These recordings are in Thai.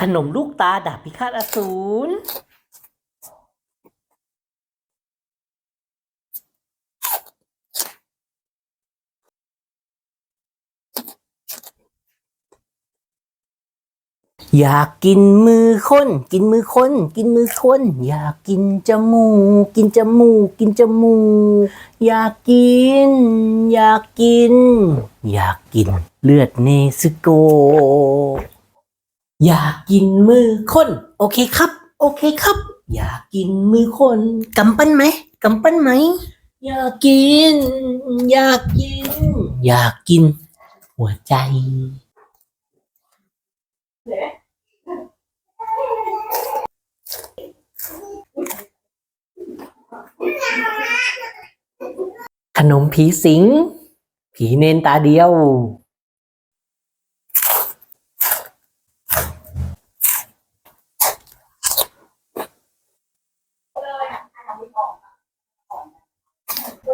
ขนมลูกตาดาบพิฆาตอสูร อยากกินมือคนกินมือคนกินมือคนอยากกินจมูกกินจมูกกินจมูกอยากกิน อยากกิน อยากกินเลือดเนสโก อยากกินมือคน โอเคครับ โอเคครับ อยากกินมือคนกำปั้นไหมกำปั้นไหม อยากกิน อยากกิน อยากกิน หัวใจ ขนมผีสิง ผีเนนตาเดียว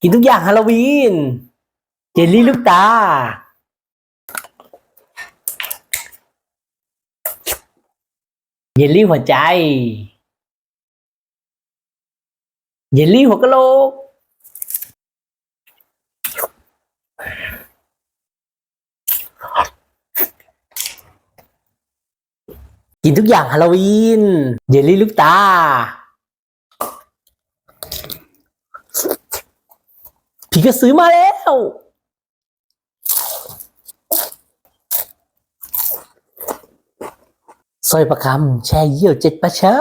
กินทุกอย่างฮาโลวีน เจลลี่ลูกตา เยลลี่หัวใจ เยลลี่หัวกะโหลก กินทุกอย่างฮาโลวีนเยลลี่ลูกตา พี่ก็ซื้อมาแล้ว สร้อยประคำแช่เยี่ยวเจ็ดประชะ